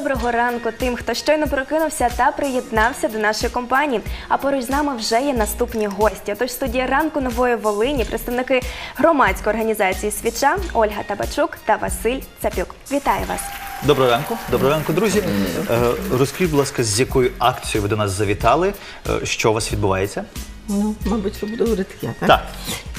доброго ранку тим, хто щойно прокинувся та приєднався до нашої компанії. А поруч з нами вже є наступні гості. Отож, студія ранку нової Волині, представники громадської організації Свіча Ольга Табачук та Василь Цапюк. Вітаю вас! Доброго ранку, доброго ранку, друзі. Е, Розкажіть, будь ласка, з якою акцією ви до нас завітали? Е, Що у вас відбувається? Ну, мабуть, що буду говорити я, так? Так.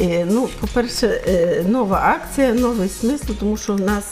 Е, ну, по-перше, е, нова акція, новий смисл, тому що в нас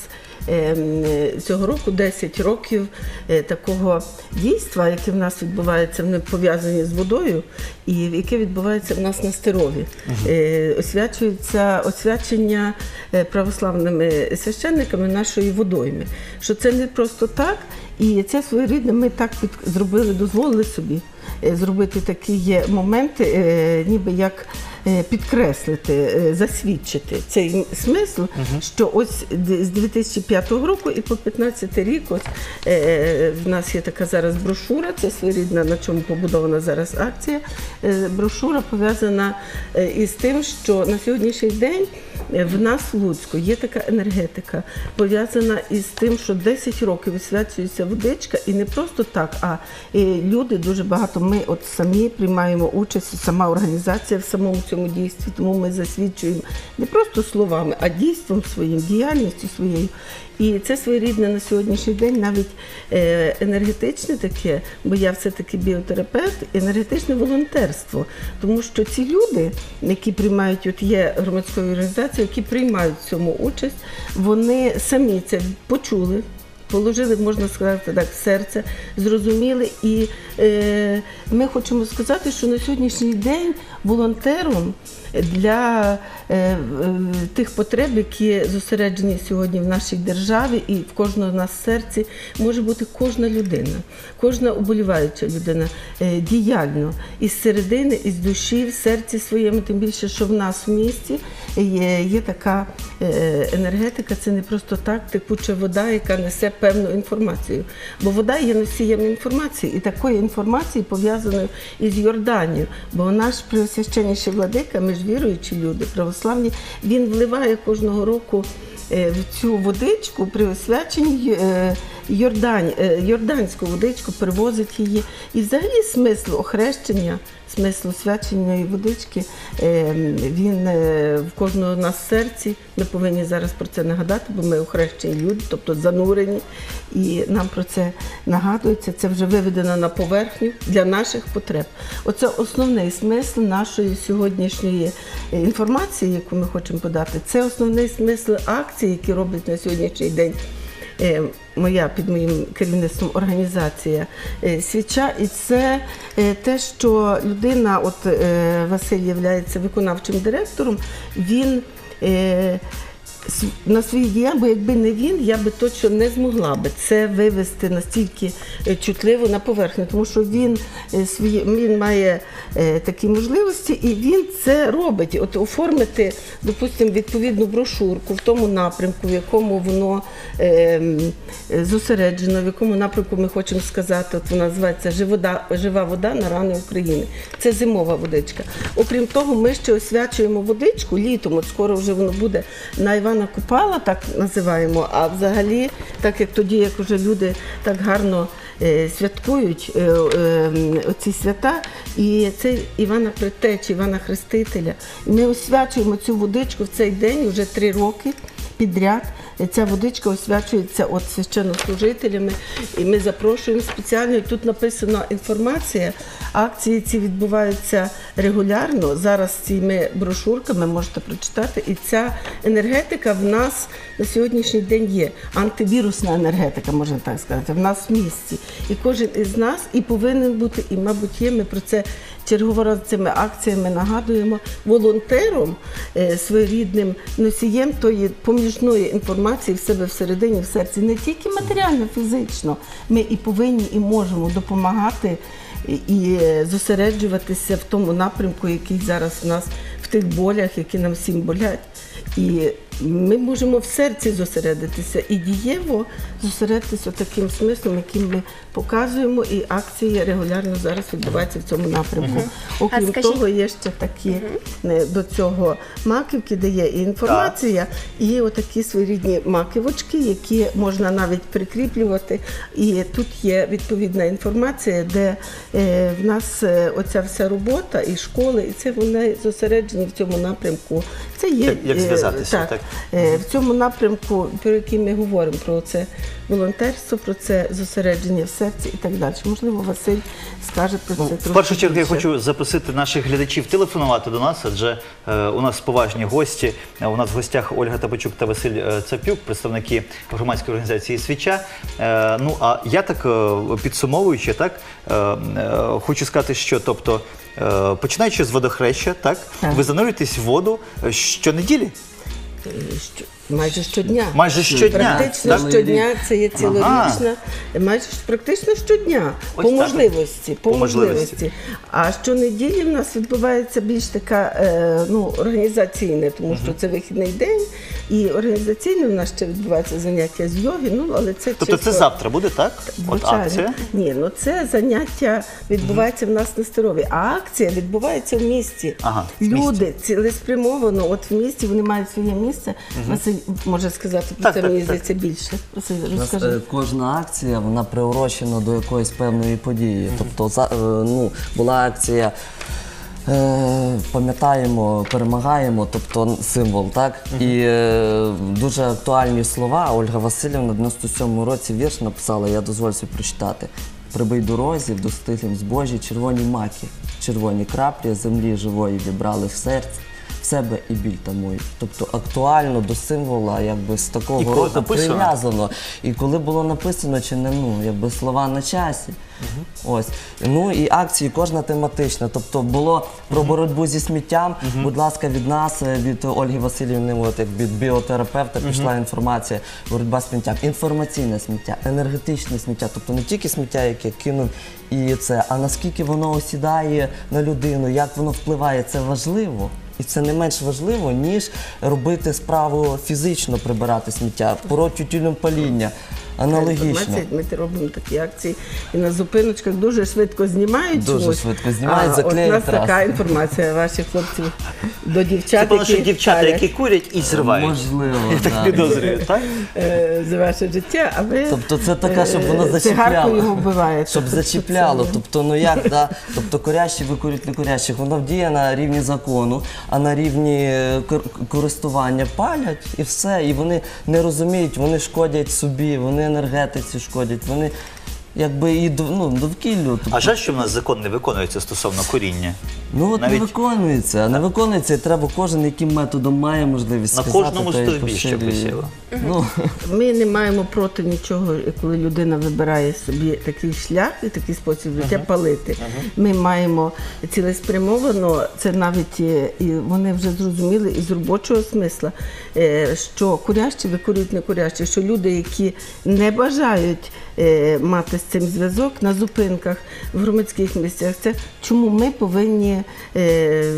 цього року 10 років е, такого дійства, яке в нас відбувається, вони пов'язані з водою, і яке відбувається в нас на Стерові. Е, освячується освячення е, православними священниками нашої водойми. Що це не просто так, і це своєрідне ми так під, зробили, дозволили собі е, зробити такі є моменти, е, ніби як е, підкреслити, е, засвідчити цей смисл, що ось з 2005 року і по 15 рік ось, е, в нас є така зараз брошура, це своєрідна, на чому побудована зараз акція. Е, Брошура пов'язана е, із тим, що на сьогоднішній день е, в нас в Луцьку є така енергетика, пов'язана із тим, що 10 років висвячується водичка, і не просто так, а е, люди дуже багато. Ми от самі приймаємо участь, сама організація в самому цьому дійстві, тому ми засвідчуємо не просто словами, а дійством своїм, діяльністю своєю. І це своєрідне на сьогоднішній день навіть е, енергетичне таке, бо я все-таки біотерапевт, енергетичне волонтерство. Тому що ці люди, які приймають, от є громадською організацією, які приймають в цьому участь, вони самі це почули. Положили, можна сказати так, серце, зрозуміли. І е, ми хочемо сказати, що на сьогоднішній день волонтером для е, е, тих потреб, які зосереджені сьогодні в нашій державі і в кожного нас серці, може бути кожна людина, кожна уболіваюча людина е, діяльно із середини, із душі, в серці своєму, тим більше, що в нас в місті є, є така енергетика, це не просто так текуча вода, яка несе певну інформацію. Бо вода є носієм інформації, і такої інформації пов'язаної із Йорданією. Бо наш преосвященніший владика, ми ж віруючі люди, православні, він вливає кожного року. е, В цю водичку при освяченні е, Йордань, е, йорданську водичку привозить її. І взагалі смисл охрещення, смисл освяченої водички, е, він е, в кожного з нас серці. Ми повинні зараз про це нагадати, бо ми охрещені люди, тобто занурені. І нам про це нагадується. Це вже виведено на поверхню для наших потреб. Оце основний смисл нашої сьогоднішньої інформації, яку ми хочемо подати. Це основний смисл акцій, які роблять на сьогоднішній день. Е, Моя під моїм керівництвом організація е, свіча, і це е, те, що людина, от Василь є виконавчим директором, він на свій діяль, бо якби не він, я би точно не змогла би це вивести настільки е, чутливо на поверхню, тому що він е, свої він має е, такі можливості, і він це робить. От оформити, допустимо, відповідну брошурку в тому напрямку, в якому воно е, е, зосереджено, в якому напрямку ми хочемо сказати. От вона називається «Живода- жива вода на рани України. Це зимова водичка. Окрім того, ми ще освячуємо водичку літом. От скоро вже воно буде на Івана Купала, так називаємо. А взагалі, так як тоді, як вже люди так гарно е, святкують е, е, оці свята, і це Івана Притеч, Івана Хрестителя. Ми освячуємо цю водичку в цей день вже три роки підряд. Ця водичка освячується от священнослужителями, і ми запрошуємо спеціально. Тут написана інформація. Акції ці відбуваються регулярно. Зараз цими брошурками можете прочитати. І ця енергетика в нас на сьогоднішній день є. Антивірусна енергетика, можна так сказати, в нас в місті. І кожен із нас і повинен бути, і, мабуть, є. Ми про це чергово цими акціями нагадуємо волонтером своєрідним носієм тої поміжної інформації в себе всередині, в серці, не тільки матеріально, фізично. Ми і повинні, і можемо допомагати і- і е, зосереджуватися в тому напрямку, який зараз в нас в тих болях, які нам всім болять. І ми можемо в серці зосередитися і дієво зосередитися таким смислом, яким ми показуємо, і акції регулярно зараз відбуваються в цьому напрямку. Окрім скажіть- того, є ще такі е, до цього маківки, де є і інформація, і отакі своєрідні маківочки, які можна навіть прикріплювати. І тут є відповідна інформація, де е, в нас е, оця вся робота і школи, і це вони зосереджені в цьому напрямку. Це є Як- як е, зв'язатися, так, в цьому напрямку, про який ми говоримо, про це волонтерство, про це зосередження в серці і так далі. Можливо, Василь скаже про це Ну, в першу чергу я хочу запросити наших глядачів телефонувати до нас, адже е, у нас поважні гості. Е, У нас в гостях Ольга Табачук та Василь е, Цапюк, представники громадської організації Свіча. Е, ну а я так е, підсумовуючи, так е, е, хочу сказати, що тобто. е, Починаючи з водохреща, так, Так. ви занурюєтесь в воду е, щонеділі, Е, що- майже щодня. майже щодня. Практично так? щодня це є цілорічна, майже ж практично щодня, Ось по так. можливості. По, По можливості. можливості. А щонеділі в нас відбувається більш така е, ну, організаційне, тому що це вихідний день, і організаційно в нас ще відбуваються заняття з йоги. Ну, але це Тобто це завтра буде, так? От акція. Ні, ну це заняття відбувається в нас на Старові, а акція відбувається в місті. Ага. Люди цілеспрямовано, от в місті вони мають своє місце. Василь може сказати про Так, це, так, мені здається більше. Василь, розкажи. е, кожна акція вона приурочена до якоїсь певної події. Тобто, е, ну, була акція. Е, пам'ятаємо, перемагаємо, тобто символ, так? І е, дуже актуальні слова. Ольга Васильівна в 97-му році вірш написала, я дозволю собі прочитати. Прибий дорозі, в достиглім збожі, червоні маки, червоні краплі землі живої вібрали в серце. Себе і біль тамують. Тобто актуально до символа, якби з такого І коли року написано? прив'язано. І коли було написано, чи не ну, якби слова на часі. Ось. Ну і акції кожна тематична. Тобто було про боротьбу зі сміттям. Будь ласка, від нас, е, від Ольги Васильівни, от як від біотерапевта пішла інформація. Боротьба з сміттям. Інформаційне сміття, енергетичне сміття. Тобто не тільки сміття, яке кинув і це, а наскільки воно осідає на людину, як воно впливає, це важливо. І це не менш важливо, ніж робити справу фізично прибирати сміття, пороть тютюном паління. Аналогічно. Інформація, Ми робимо такі акції і на зупиночках дуже швидко знімають. Дуже чомусь. швидко знімають, а, заклеють От у нас така інформація ваших хлопців до Це дівчат, певно, що дівчата, які курять і зривають. Можливо, Я так підозрюю, так? е, за ваше життя, а ви Тобто це така, щоб воно е, зачіпляло. вбиваєте. Щоб зачіпляло. Тобто, ну як, да? Тобто корящі викурюють не корящих. Воно діє на рівні закону, а на рівні е, користування палять і все. І вони не розуміють, вони шкодять собі, вони енергетиці шкодять, вони якби і дов- ну, довкіллю. Тобто, А жаль, що в нас закон не виконується стосовно коріння. Ну от Навіть- не виконується, а не виконується, і треба кожен, яким методом має можливість На сказати, кожному й стовбі, що поширює. висіло. Ну, Ми не маємо проти нічого, коли людина вибирає собі такий шлях і такий спосіб життя палити. Ми маємо цілеспрямовано, це навіть е, і вони вже зрозуміли із робочого смисла, е, що курящі викурюють не курящі, що люди, які не бажають е, мати з цим зв'язок на зупинках в громадських місцях, це чому ми повинні е,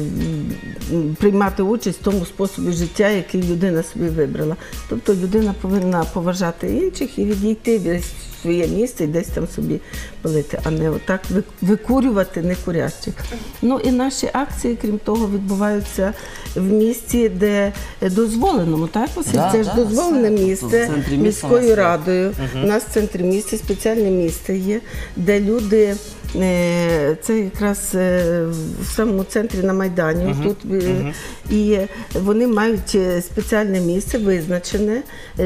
приймати участь в тому способі життя, який людина собі вибрала. Тобто людина повинна поважати інших і відійти десь в своє місце і десь там собі палити, а не отак ви- викурювати не курящих. Ну і наші акції, крім того, відбуваються в місті, де дозволеному, так Василь? Да, це ж да, дозволене все. місце міста міською радою. У нас в центрі міста спеціальне місце є, де люди. Е, Це якраз е, в самому центрі на Майдані. Тут е, і вони мають спеціальне місце визначене,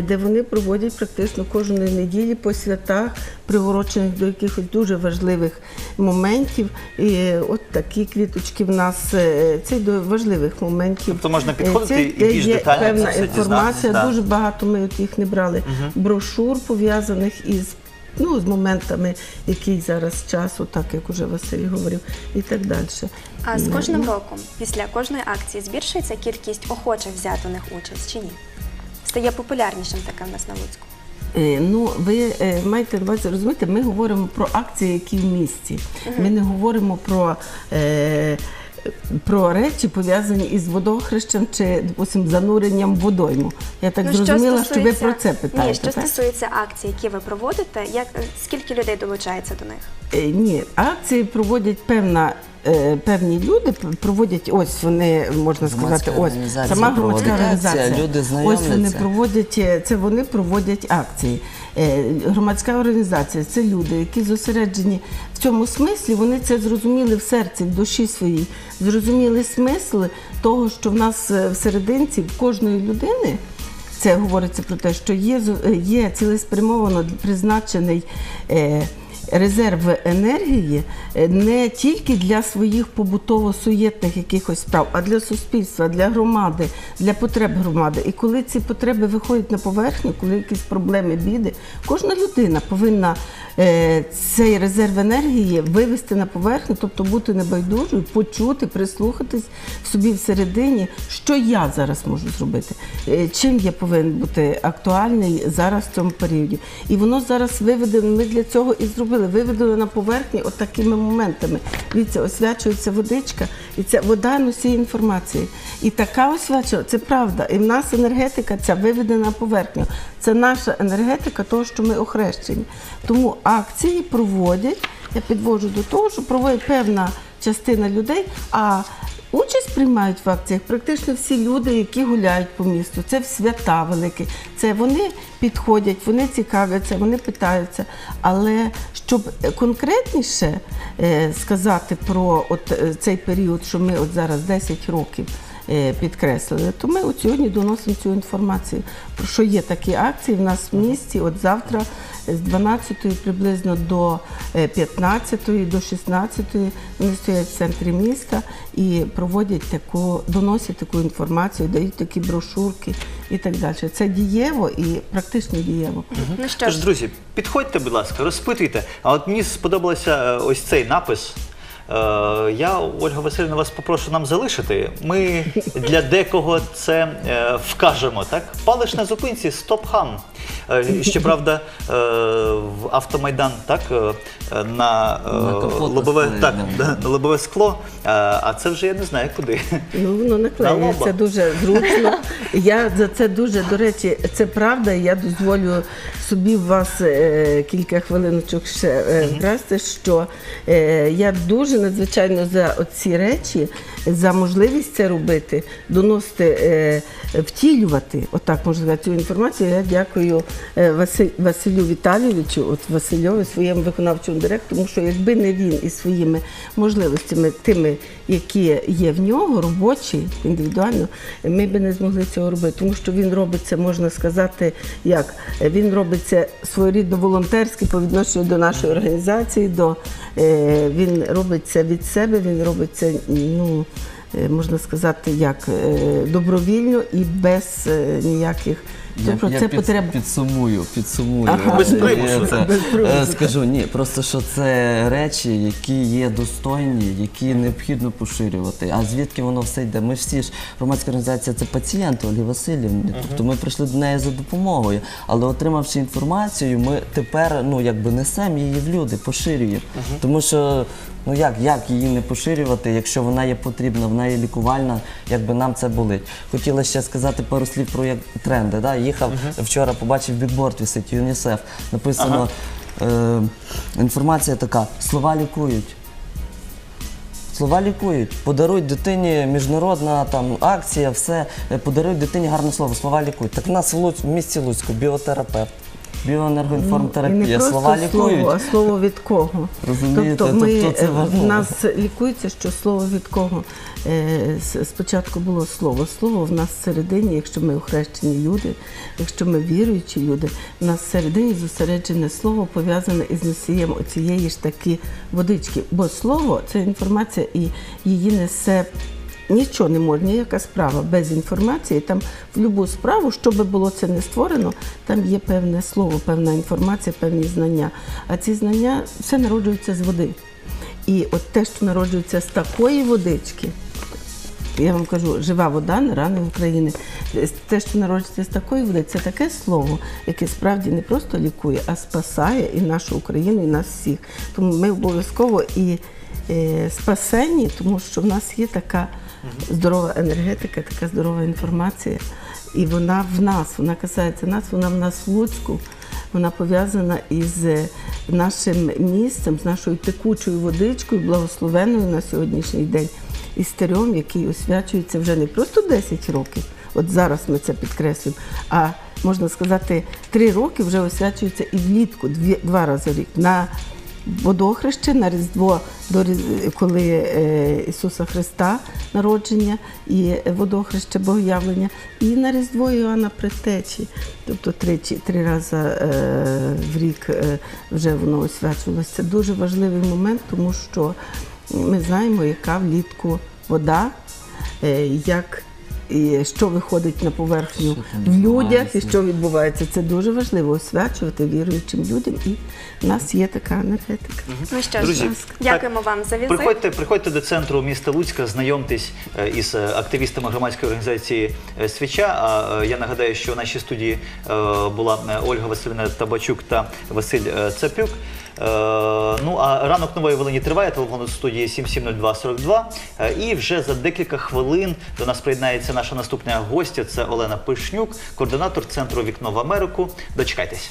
де вони проводять практично кожної неділі по святах, приурочених до якихось дуже важливих моментів. І от такі квіточки в нас це до важливих моментів. Тобто можна підходити це і більш є певна це все інформація. дізнатися, да. Дуже багато ми от їх не брали. Брошур пов'язаних із. Ну, з моментами, який зараз часу, так як уже Василь говорив, і так далі. А з кожним роком, після кожної акції, збільшується кількість охочих взяти у них участь чи ні? Стає популярнішим таке в нас на Луцьку. Е, Ну, ви е, маєте на увазі розумієте, ми говоримо про акції, які в місті. Ми не говоримо про е, про речі пов'язані із водохрещем чи, допустим, зануренням в водойму. Я так Ну, зрозуміла, що, ви про це питаєте. Ні, що так? стосується акцій, які ви проводите, як скільки людей долучається до них? Е, Ні, акції проводять певна. е, Певні люди проводять, ось вони можна сказати, ось сама громадська організація. люди ось вони проводять е, це. Вони проводять акції. Е, Громадська організація це люди, які зосереджені в цьому смислі. Вони це зрозуміли в серці, в душі своїй, зрозуміли смисл того, що в нас е, в в кожної людини. Це говориться про те, що є, е, є цілеспрямовано призначений е, резерв енергії е, не тільки для своїх побутово-суєтних якихось справ, а для суспільства, для громади, для потреб громади. І коли ці потреби виходять на поверхню, коли якісь проблеми, біди, кожна людина повинна е, цей резерв енергії вивести на поверхню, тобто бути небайдужою, почути, прислухатись собі всередині, що я зараз можу зробити, е, чим я повинен бути актуальний зараз в цьому періоді. І воно зараз виведено. Ми для цього і зробили. Виведено на поверхні от такими моментами. Дивіться, освячується водичка, і це вода носіє інформації. І така освячується, це правда. І в нас енергетика ця виведена на поверхню. Це наша енергетика, того, що ми охрещені. Тому акції проводять. Я підвожу до того, що проводить певна частина людей. а Участь приймають в акціях практично всі люди, які гуляють по місту. Це свята великі. Це вони підходять, вони цікавляться, вони питаються. Але щоб конкретніше е, сказати про от е, цей період, що ми от зараз 10 років підкреслили, то ми от сьогодні доносимо цю інформацію. Про що є такі акції в нас в місті. От завтра з 12 приблизно до е, 15 до 16 вони стоять в центрі міста і проводять таку, доносять таку інформацію, дають такі брошурки і так далі. Це дієво і практично дієво. Ну що Тож, ж, друзі, підходьте, будь ласка, розпитуйте. А от мені сподобався е, ось цей напис. Е, Я, Ольга Васильівна, вас попрошу нам залишити. Ми для декого це е, вкажемо. Так? Палиш на зупинці, стоп хам. Е, Щоправда, е, в автомайдан так, е, на, е, капот лобове, стоїть, так, да, на лобове скло, Е, а це вже я не знаю куди. Ну, воно наклеюється лоба. дуже зручно. Я за це дуже, до речі, це правда. і Я дозволю собі в вас е, кілька хвилиночок ще е, вкрасти, що е, я дуже надзвичайно за ці речі, за можливість це робити, доносити, е, втілювати, отак можна цю інформацію. Я дякую е, Василю Віталійовичу, от Васильові, своєму виконавчому директору, тому що якби не він із своїми можливостями, тими, які є в нього, робочі, індивідуально, ми би не змогли цього робити, тому що він робить це, можна сказати, як він робить це своєрідно волонтерськи по відношенню до нашої організації. До, е, він робить це від себе, він робить це, ну, можна сказати, як е, добровільно і без е, ніяких. Тобто я це під, потреба. підсумую, підсумую. Ага. Без Е, це, Без примусу, е, Скажу, ні, просто що це речі, які є достойні, які необхідно поширювати. А звідки воно все йде? Ми всі ж громадська організація це пацієнти Олі Васильівни. Тобто ми прийшли до неї за допомогою. Але отримавши інформацію, ми тепер ну якби несемо її в люди, поширюємо. Тому що ну як, як її не поширювати, якщо вона є потрібна, вона є лікувальна, якби нам це болить. Хотіла ще сказати пару слів про як тренди. Да? Їхав вчора, побачив бікборд висить ЮНІСЕФ. Написано е, інформація така: слова лікують. Слова лікують. Подаруй дитині міжнародна там акція, все. подарують дитині гарне слово, слова лікують. Так у нас в, Луць, в місті Луцьку біотерапевт, біоенергоінформтерапія. Слова лікують. слово, а слово від кого. Розумієте? Тобто, ми, Тобто це е, важливо. в нас лікується, що слово від кого. Е, Спочатку було слово. Слово в нас всередині, якщо ми охрещені люди, якщо ми віруючі люди, в нас всередині зосереджене слово пов'язане із носієм оцієї ж таки водички. Бо слово це інформація і її несе. Нічого не може, ніяка справа без інформації. Там в будь-яку справу, що би було це не створено, там є певне слово, певна інформація, певні знання. А ці знання все народжується з води. І от те, що народжується з такої водички, я вам кажу, жива вода на рани України. Те, що народжується з такої води, це таке слово, яке справді не просто лікує, а спасає і нашу Україну, і нас всіх. Тому ми обов'язково і е, спасенні, тому що в нас є така здорова енергетика, така здорова інформація. І вона в нас, вона касається нас, вона в нас в Луцьку. Вона пов'язана із е, нашим місцем, з нашою текучою водичкою, благословенною на сьогоднішній день, і стереом, який освячується вже не просто 10 років. От зараз ми це підкреслюємо, а можна сказати, 3 роки вже освячується і влітку, два рази в рік. На водохреще, на Різдво, коли е, Ісуса Христа народження і водохреще Богоявлення, і на Різдво Іоанна Предтечі. Тобто тричі, три рази е, в рік е, вже воно освячувалося. Це дуже важливий момент, тому що ми знаємо, яка влітку вода, як і що виходить на поверхню в людях і що відбувається. Це дуже важливо освячувати віруючим людям. І в нас є така енергетика. Ну що ж, Друзі, дякуємо вам за візит. Приходьте, приходьте до центру міста Луцька, знайомтесь е, із е, активістами громадської організації е, Свіча. А е, я нагадаю, що в нашій студії е, була е, Ольга Василівна Табачук та Василь е, Цапюк. Е, Ну а ранок нової Волині триває. Телефон у студії 770242. Е, І вже за декілька хвилин до нас приєднається наша наступна гостя. Це Олена Пишнюк, координатор центру Вікно в Америку. Дочекайтесь.